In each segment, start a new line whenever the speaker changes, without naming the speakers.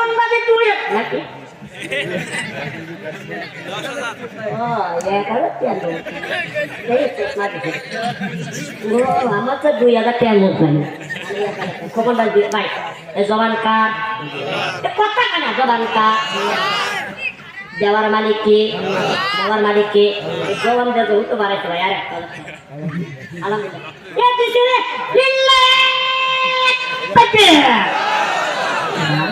এখন বাজে দুই নাকি ও এগারো তেরো এই তো মাঝে ও আমার তো দুই হাজার তেরো মুখ জানি খবর বাজবে ভাই এ জবান কার এ কথা কেনা জবান কার দেওয়ার মালিক কে দেওয়ার মালিক কে জবান দেওয়া হতে পারে তো ভাই আর একটা আলহামদুলিল্লাহ এ দিছে রে লিল্লাহ তাকবীর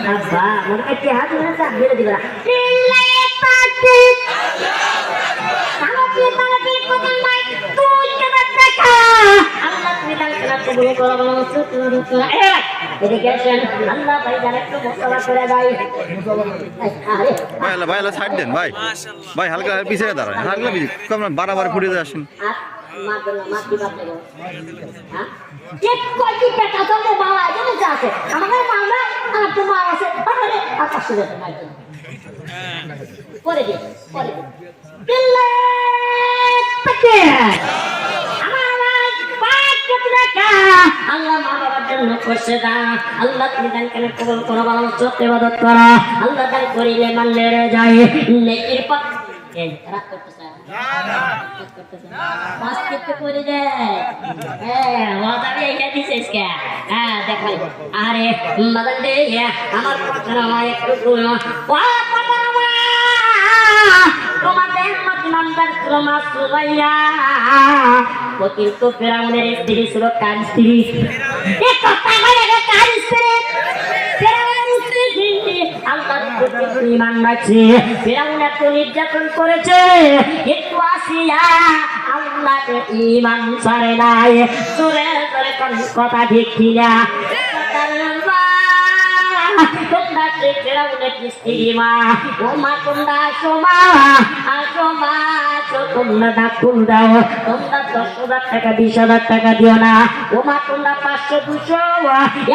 আব্বা মনে করছে হাত ধরে চাপ বেড়ে দিবে ভাই
হালকা পিছিয়ে দাঁড়ান হালকা পিছিয়ে। বারাবার ফুটে আসেন।
হ্যাঁ? কয়টি টাকা তো বাবা এখানে যা আছে আমাকে মারবে আর তো মা আছে আরে পরে দিন পরে কোটি টাকা আল্লাহ মা বাবার জন্য করিলে মানলে যায় নেকির হ্যাঁ হ্যাঁ দেখ আরে মদন দে আমার কথা নয় একটু গুলো ওয়া কথা তোমাদের সুমাইয়া ও কিন্তু ফেরাউনের স্ত্রী কার স্ত্রী এ স্ত্রী ফেরাউনের স্ত্রী আল্লাহর প্রতি ফেরাউন এত নির্যাতন করেছে কিন্তু আসিয়া আল্লাহকে ইমান ছাড়ে নাই। জোরে জোরে কথা ঠিক কিনা? তোমরা ফেরাউনের স্ত্রী মা ও মা, তোমরা আসো মা। আসো তোমরা ডাকুন দাও তোমরা দশ হাজার টাকা বিশ হাজার টাকা দিও না। ও তোমরা পাঁচশো দুশো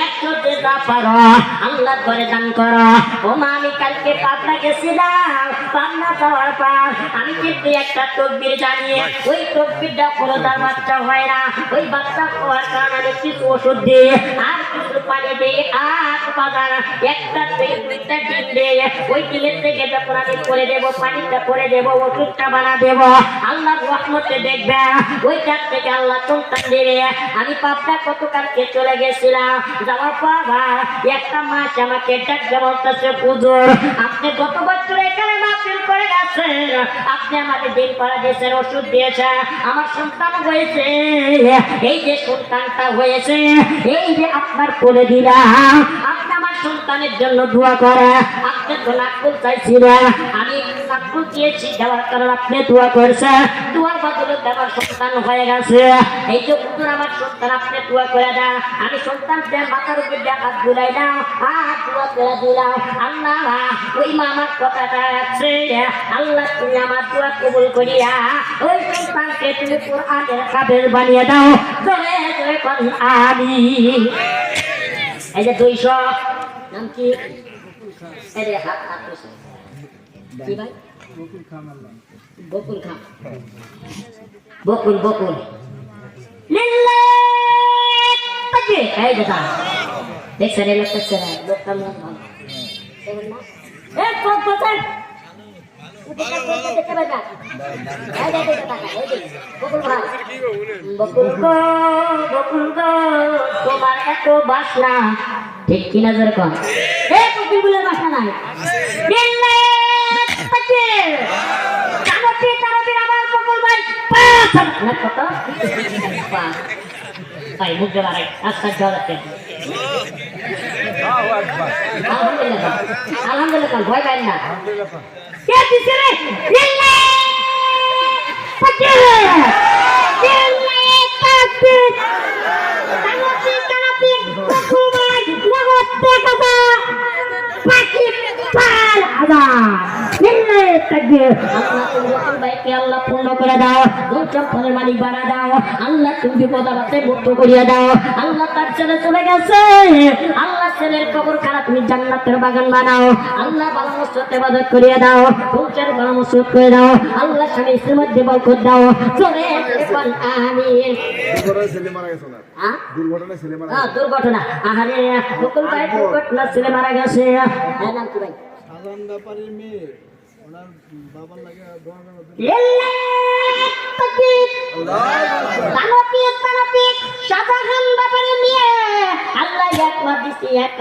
একশো যে যা পারো। আল্লাহ করে দান করো। ও আমি কালকে পাবনা গেছিলাম। পাবনা যাওয়ার পর আমি কিন্তু একটা তকবির জানিয়ে ওই তকবিরটা কোনো তার বাচ্চা হয় না। ওই বাচ্চা হওয়ার কারণে আমি কিছু ওষুধ দিয়ে আর কিছু পানি দিয়ে আর বাজার একটা থেকে দুইটা ডিম দিয়ে ওই ডিমের থেকে যখন আমি করে দেবো পানিটা করে দেবো ওষুধটা বানা দেবো। আল্লাহ রহমতে দেখবে। ওইটার থেকে আল্লাহ সন্তান দেবে আমি পাপটা কত কালকে চলে গেছিলাম। যাওয়ার পর একটা মাস আমাকে ডাকতে বলতেছে পুজোর আপনি গত বছর এখানে মাহফিল করে গেছেন। আপনি আমাকে দিন করা দিয়েছেন, ওষুধ দিয়েছেন। আমার সন্তান হয়েছে। এই যে সন্তানটা হয়েছে, এই যে আপনার কোলে দিলাম। আপনি আমার সন্তানের জন্য দোয়া করে আপনি তো নাকুল চাইছিলেন। আমি নাকুল দিয়েছি দেওয়ার কারণ আপনি দোয়া করছেন। দোয়ার বদলে আমার সন্তান হয়ে গেছে। এই যে পুতুর আমার সন্তান, আপনি দোয়া করে দেন। আমি সন্তান মাথার উপর দিয়ে হাত বুলাই দাও। হাত দোয়া করে দিলাম। আল্লাহ, ওই মা আমার কথাটা আছে। আল্লাহ, তুমি আমার দোয়া কবুল করিয়া ওই দাও। নাম কি? ভাই? বকুল খা বকুল বকুল। দেখছেন, এই লোকটা ছেড়ে লোকটা মন ভালো তোমার এত বাসনা, ঠিক কিনা জোর কর? এ কুকুর বলে বাসনা নাই। তারপরে তারপরে আমার কুকুর ভাই পাঁচ না কত ভাই মুখ দেওয়া রাখ আজকাল আলহামদুলিল্লাহ। আলহামদুলিল্লাহ ভয় পাই না কে দিছে রে লিল্লাহ তাকবীর লিল্লাহ তাকবীর তাকবীর আল্লাহ ভাইকে আল্লাহ পূর্ণ করে দাও দুই মালিক বাড়া দাও আল্লাহ তুমি বিপদ মুক্ত করিয়া দাও। আল্লাহ তার ছেলে চলে গেছে আল্লাহ ছেলের কবর খারাপ তুমি জান্নাতের বাগান বানাও। আল্লাহ ভালো ইবাদত করিয়া দাও পৌঁছার ভালো করে দাও আল্লাহ স্বামী স্ত্রীর মধ্যে বরকত দাও। চলে আমিন।
দুর্ঘটনায় ছেলে মারা গেছে
দুর্ঘটনা। আহারে ভাই দুর্ঘটনা ছেলে মারা গেছে। হ্যাঁ নাম কি ভাই।
সাধারণ ব্যাপারের মেয়ে। ওনার বাবার লাগে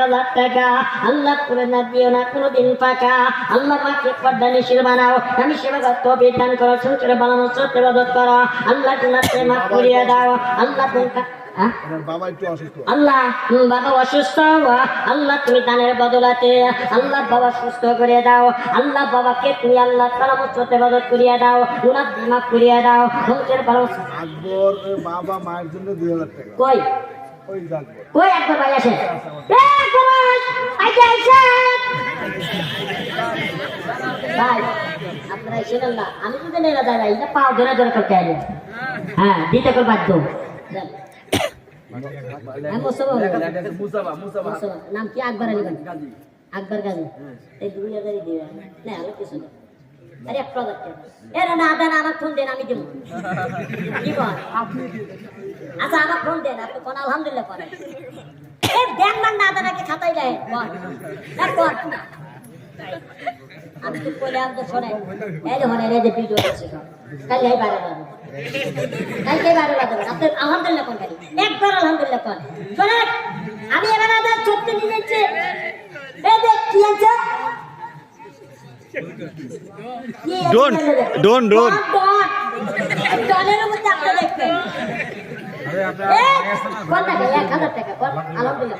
আল্লাহ টাকা আল্লাহ করে না দিও না কোনোদিন ফাঁকা আল্লাহ মাকে পর্দা নিশির বানাও আমি সেবা করতে বিধান করো সংসারে বানানো সত্য বাদত করো আল্লাহ মাফ করিয়ে দাও আল্লাহ হ্যাঁ? আল্লাহ বাবা অসুস্থ আল্লাহ তুমি দানের বদলাতে আল্লাহ বাবা সুস্থ করে দাও আল্লাহ বাবাকে তুমি আল্লাহ সালামতে বদল করিয়ে দাও করিয়ে দাও ভালো
আকবর বাবা মায়ের জন্য দুই হাজার টাকা।
কই? কই একবার ভাই আসে ভাই আপনারা ছিলেন না আমি এটা পাও ধরে ধরে করতে হ্যাঁ দিতে কর বাধ্য দেন। হ্যাঁ, মোস্তফা বলো। মোস্তফা, নাম কি আকবর আলী গাজী এই দুই হাজারই দিবে না কিছু না আরে না না দেন ফোন দেন আমি দিব কি বল আচ্ছা আমার ফোন দেন আপনি কোন আলহামদুলিল্লাহ করেন এ দেন না না দেন আগে খাতাই দেয় বল বল আমি তো বলে আমি তো এই যে এই যে ভিডিও আছে সব। কাল এই বাইরে যাবে কাল এই বাইরে যাবে আপনি আলহামদুলিল্লাহ কোন খালি? একবার আলহামদুলিল্লাহ কোন? শোনেন আমি এবার আদার সত্যি নিয়ে যাচ্ছি। এই দেখ কি আছে
don't. Don't, don't.
ডলের মধ্যে আপনি দেখবেন। এ, কত টাকা? এক হাজার টাকা। আলহামদুলিল্লাহ।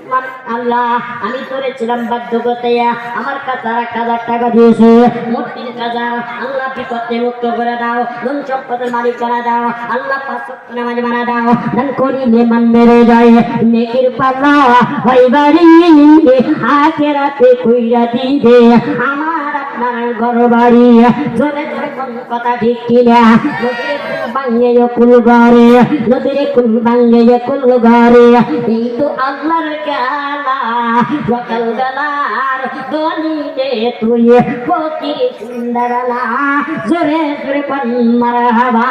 মান- আল্লাহ, আমি ধরেছিলাম বাধ্যকতে আমার কাছে আর টাকা দিয়েছে। তিন হাজার আল্লাহ বিপদে মুক্ত করে দাও। ধন সম্পদের মালিক করে দাও। আল্লাহ পাঁচ নামাজ বানা দাও। দান করিলে মান বেড়ে যায়। নেকির পাল্লা হয় বাড়ি, আখেরাতে কইরা দিবে। আমার আপনার ঘর বাড়ি জোরে কথা ঠিক কিনা? নদীরে কুল ঘরে নদীরে কুল ভাঙে কুল ঘরে। এই তো আল্লাহর খেলা সকাল বেলার দে তুই পতি সুন্দর জোরে জোরে কোন মারা হাবা।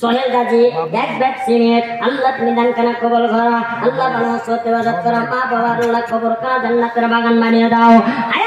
সোহেল গাজী। এক ব্যাগ সিমেন্ট আল্লাহ তুমি দান কবল ঘর। আল্লাহ ভালো সত্যি বাজাত করো মা বাবা আল্লাহ কবর করা জান্নাতের বাগান বানিয়ে দাও। আয়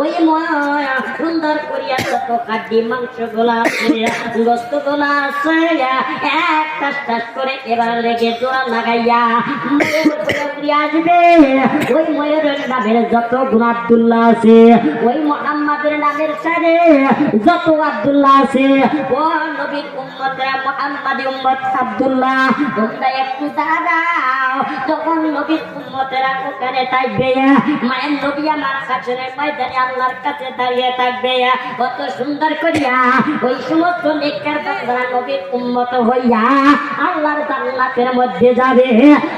ওই ময়ূর সুন্দর করিয়া কত কাটি মাংস গোলা গোস্ত আছে টাস আছে একটু দাঁড়াও। যখন নবীর উম্মতেরা ওখানে মায়ের নবী আমার কাছে ময়দানে দাঁড়িয়ে থাকবে। কত সুন্দর করিয়া ওই সমস্ত নেককার বান্দারা নবীর উম্মত হইয়া আল্লাহর জান্নাতের মধ্যে যাবে।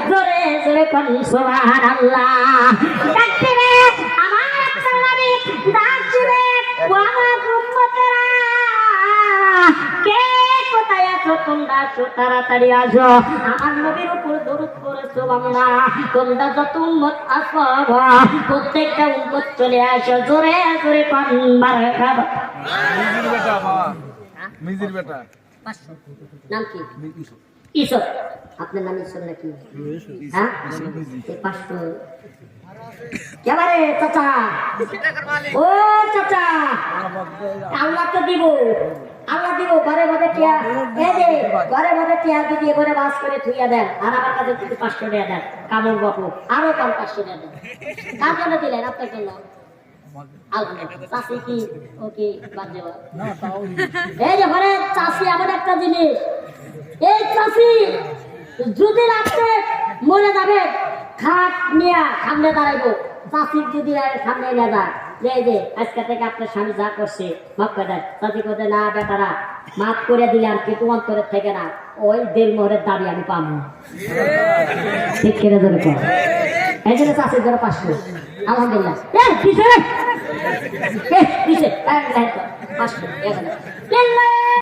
জোরে জোরে কোন, সুবহানাল্লাহ। ডাকতে রে আমার আপনার নবী ডাকতে রে ও আমার উম্মতেরা। কে কোথায় আছো তোমরা? আসো, তাড়াতাড়ি আসো। আমার নবীর উপর দরুদ করেছ আমরা তোমরা যত উম্মত আসো, প্রত্যেকটা উম্মত চলে আসো। জোরে জোরে পান মার খাবা
মিজির বেটা। বাবা
নাম কি? ঈশ্বর আপনার নাম ঈশ্বর নাকি? হ্যাঁ? পাঁচশো। কেবারে চাচা। ও চাচা। আল্লাহ তো দিব। আল্লাহ দিব। ঘরে টিয়া ঘরে মধ্যে টিয়া যদি এবারে বাস করে থুইয়া দেন আর আমার কাছে যদি পাঁচশো টাকা দেন কামড় বাপু আরও কম পাঁচশো টাকা দেন। কার জন্য দিলেন? আপনার জন্য? চাষি কি একটা জিনিস এই সামনে দাঁড়াইবো চাষির যদি সামনে আজকে থেকে আপনার স্বামী যা করছে মাফ করে দেয় চাষি করতে না বেটারা মাফ করে দিলাম কিন্তু অন্তরের থেকে না ওই দেড় মোহরের দাবি আমি পাবো ঠিক করে জন্য চাষির ধরে পাঁচশো আলহামদুলিল্লাহ এই? এ, এই তো, পাঁচশো।